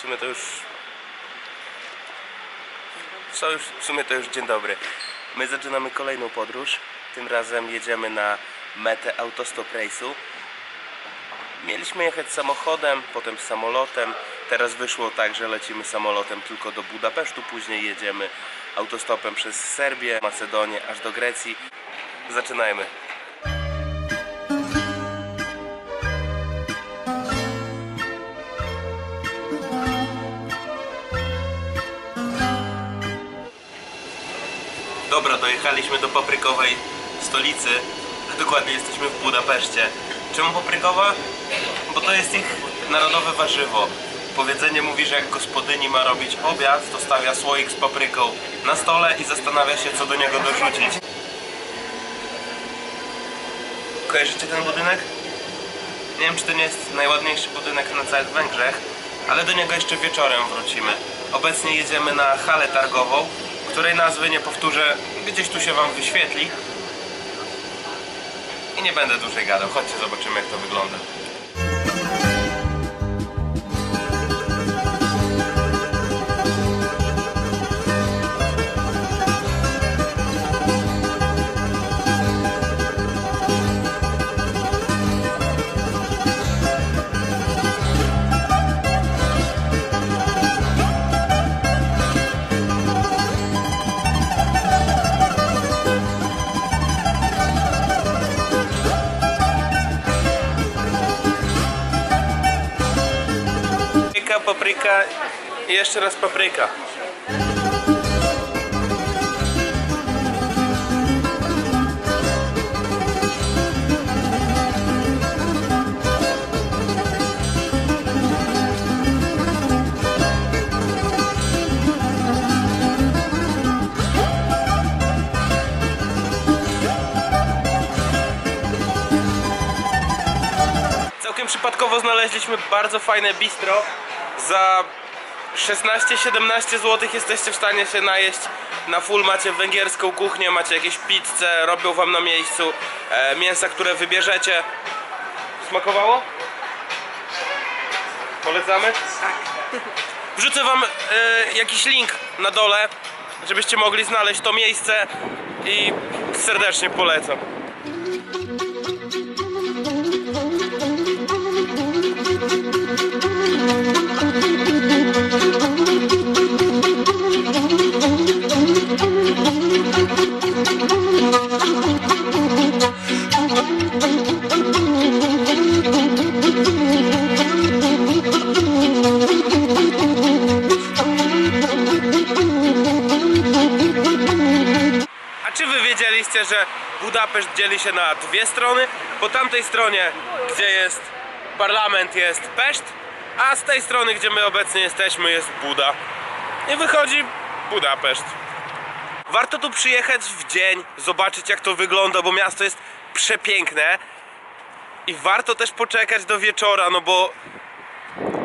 sumie to już... Co już, w sumie to już dzień dobry. My zaczynamy kolejną podróż. Tym razem jedziemy na metę autostop race'u. Mieliśmy jechać samochodem, potem samolotem. Teraz wyszło tak, że lecimy samolotem tylko do Budapesztu, później jedziemy autostopem przez Serbię, Macedonię, aż do Grecji. Zaczynajmy. Dojechaliśmy do paprykowej stolicy, a dokładnie jesteśmy w Budapeszcie. Czemu paprykowa? Bo to jest ich narodowe warzywo. Powiedzenie mówi, że jak gospodyni ma robić obiad, to stawia słoik z papryką na stole i zastanawia się, co do niego dorzucić. Kojarzycie ten budynek? Nie wiem, czy to nie jest najładniejszy budynek na całych Węgrzech, ale do niego jeszcze wieczorem wrócimy. Obecnie jedziemy na halę targową, której nazwy nie powtórzę, gdzieś tu się Wam wyświetli. I nie będę dłużej gadał, chodźcie zobaczymy jak to wygląda. Papryka, papryka i jeszcze raz papryka. Przypadkowo znaleźliśmy bardzo fajne bistro. Za 16-17 zł jesteście w stanie się najeść na full. Macie węgierską kuchnię, macie jakieś pizze, robią wam na miejscu e, mięsa, które wybierzecie. Smakowało? Polecamy? Tak. Wrzucę wam e, jakiś link na dole, żebyście mogli znaleźć to miejsce i serdecznie polecam. Czy wy wiedzieliście, że Budapeszt dzieli się na dwie strony? Po tamtej stronie, gdzie jest parlament, jest Peszt, a z tej strony, gdzie my obecnie jesteśmy, jest Buda. I wychodzi Budapeszt. Warto tu przyjechać w dzień, zobaczyć jak to wygląda, bo miasto jest przepiękne. I warto też poczekać do wieczora, no bo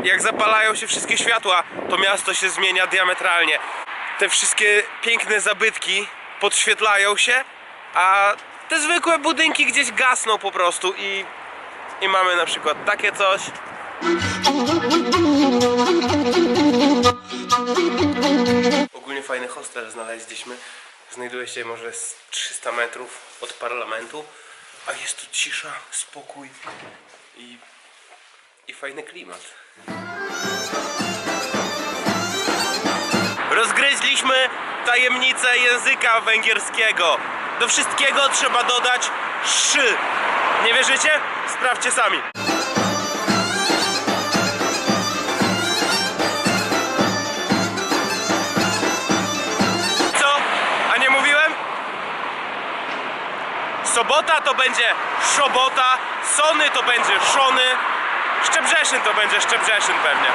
jak zapalają się wszystkie światła, to miasto się zmienia diametralnie. Te wszystkie piękne zabytki podświetlają się, a te zwykłe budynki gdzieś gasną po prostu i, i mamy na przykład takie coś. Ogólnie fajny hostel znaleźliśmy. Znajduje się może z 300 metrów od parlamentu, a jest tu cisza, spokój i, i fajny klimat. Rozgryźliśmy tajemnicę języka węgierskiego. Do wszystkiego trzeba dodać szy. Nie wierzycie? Sprawdźcie sami. Co? A nie mówiłem? Sobota to będzie szobota, Sony to będzie szony, Szczebrzeszyn to będzie Szczebrzeszyn pewnie.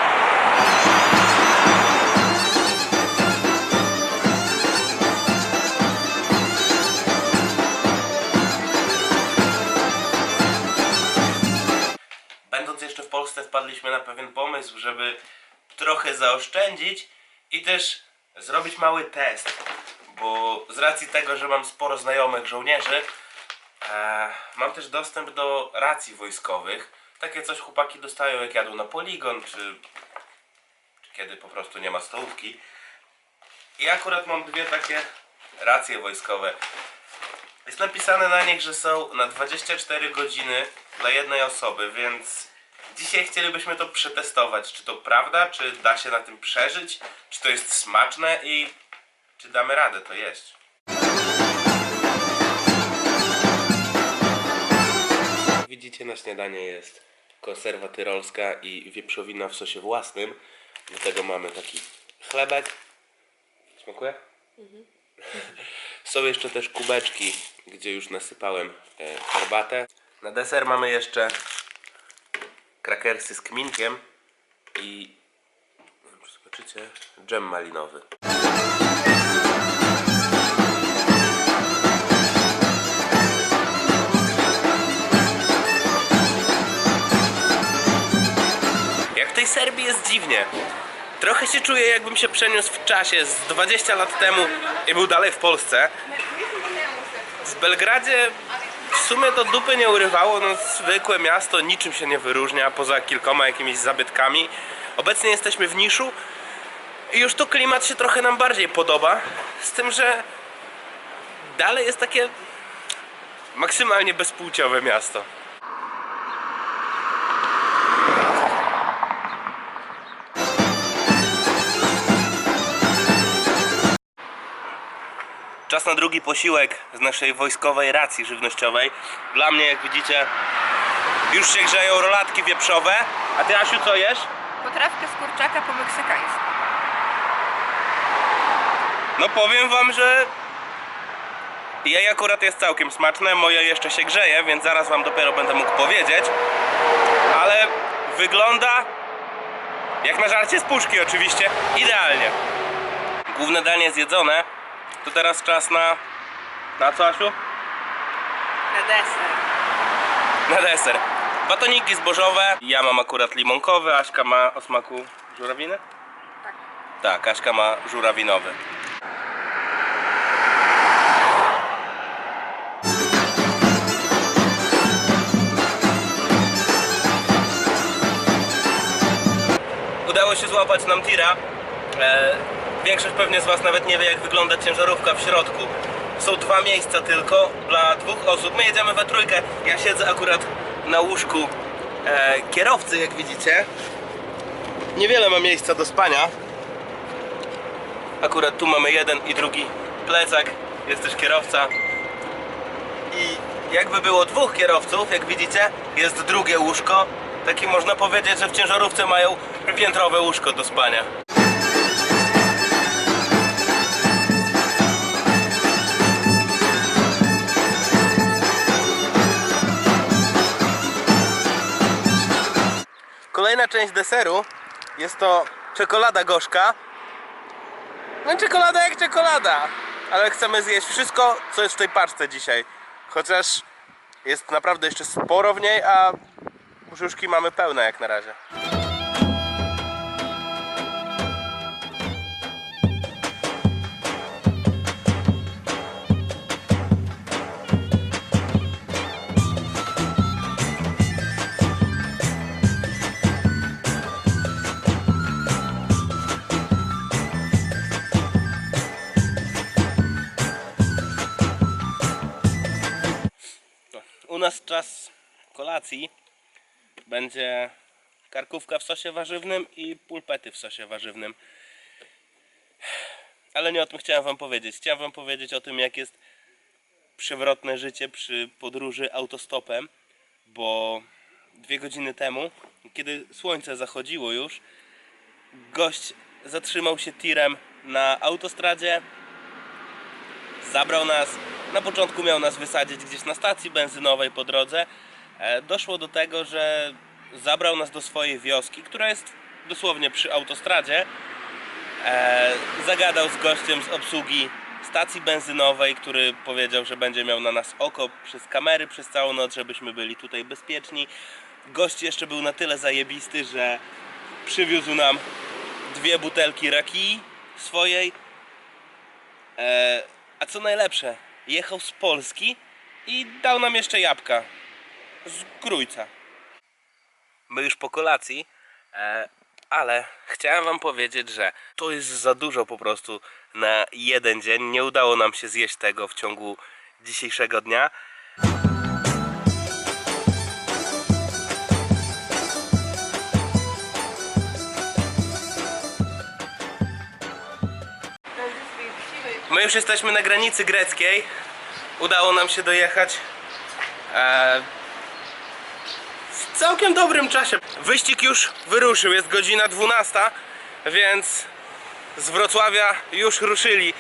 Żeby trochę zaoszczędzić i też zrobić mały test, bo z racji tego, że mam sporo znajomych żołnierzy, e, mam też dostęp do racji wojskowych. Takie coś chłopaki dostają jak jadą na poligon, czy, czy kiedy po prostu nie ma stołówki. I akurat mam dwie takie racje wojskowe. Jest napisane na nich, że są na 24 godziny dla jednej osoby, więc dzisiaj chcielibyśmy to przetestować. Czy to prawda, czy da się na tym przeżyć, czy to jest smaczne i czy damy radę to jeść. Widzicie, na śniadanie jest konserwa tyrolska i wieprzowina w sosie własnym. Do tego mamy taki chlebek. Smakuje? Są jeszcze też kubeczki, gdzie już nasypałem e, herbatę. Na deser mamy jeszcze krakersy z kminkiem i nie wiem, czy zobaczycie, dżem malinowy. Jak w tej Serbii jest dziwnie. Trochę się czuję, jakbym się przeniósł w czasie z 20 lat temu i był dalej w Polsce. W Belgradzie sumie to dupy nie urywało, no zwykłe miasto, niczym się nie wyróżnia, poza kilkoma jakimiś zabytkami. Obecnie jesteśmy w Niszu i już tu klimat się trochę nam bardziej podoba, z tym, że dalej jest takie maksymalnie bezpłciowe miasto. Czas na drugi posiłek z naszej wojskowej racji żywnościowej. Dla mnie, jak widzicie, już się grzeją rolatki wieprzowe. A ty, Asiu, co jesz? Potrawkę z kurczaka po meksykańsku. No powiem wam, że jej akurat jest całkiem smaczne, moje jeszcze się grzeje, więc zaraz wam dopiero będę mógł powiedzieć. Ale wygląda jak na żarcie z puszki oczywiście, idealnie. Główne danie zjedzone, to teraz czas na... Na co, Asiu? Na deser. Na deser. Batoniki zbożowe. Ja mam akurat limonkowy, Aśka ma o smaku żurawiny? Tak. Tak, Aśka ma żurawinowy. Udało się złapać nam tira. E, większość pewnie z Was nawet nie wie jak wygląda ciężarówka w środku. Są dwa miejsca tylko dla dwóch osób. My jedziemy we trójkę. Ja siedzę akurat na łóżku e, kierowcy, jak widzicie. Niewiele ma miejsca do spania. Akurat tu mamy jeden i drugi plecak. Jest też kierowca. I jakby było dwóch kierowców, jak widzicie, jest drugie łóżko. Taki można powiedzieć, że w ciężarówce mają piętrowe łóżko do spania. Kolejna część deseru jest to czekolada gorzka. No czekolada jak czekolada, ale chcemy zjeść wszystko, co jest w tej paczce dzisiaj. Chociaż jest naprawdę jeszcze sporo w niej, a brzuszki mamy pełne jak na razie. Nas czas kolacji będzie karkówka w sosie warzywnym i pulpety w sosie warzywnym. Ale nie o tym chciałem wam powiedzieć. Chciałem wam powiedzieć o tym, jak jest przewrotne życie przy podróży autostopem, bo dwie godziny temu, kiedy słońce zachodziło już, gość zatrzymał się tirem na autostradzie, zabrał nas. Na początku miał nas wysadzić gdzieś na stacji benzynowej po drodze. E, Doszło do tego, że zabrał nas do swojej wioski, która jest dosłownie przy autostradzie. E, Zagadał z gościem z obsługi stacji benzynowej, który powiedział, że będzie miał na nas oko przez kamery przez całą noc, żebyśmy byli tutaj bezpieczni. Gość jeszcze był na tyle zajebisty, że przywiózł nam dwie butelki rakii swojej, E, a co najlepsze, jechał z Polski i dał nam jeszcze jabłka z Grójca. My już po kolacji. E, ale chciałem wam powiedzieć, że to jest za dużo po prostu na jeden dzień. Nie udało nam się zjeść tego w ciągu dzisiejszego dnia. My już jesteśmy na granicy greckiej. Udało nam się dojechać e, w całkiem dobrym czasie. Wyścig już wyruszył, jest godzina 12, więc z Wrocławia już ruszyli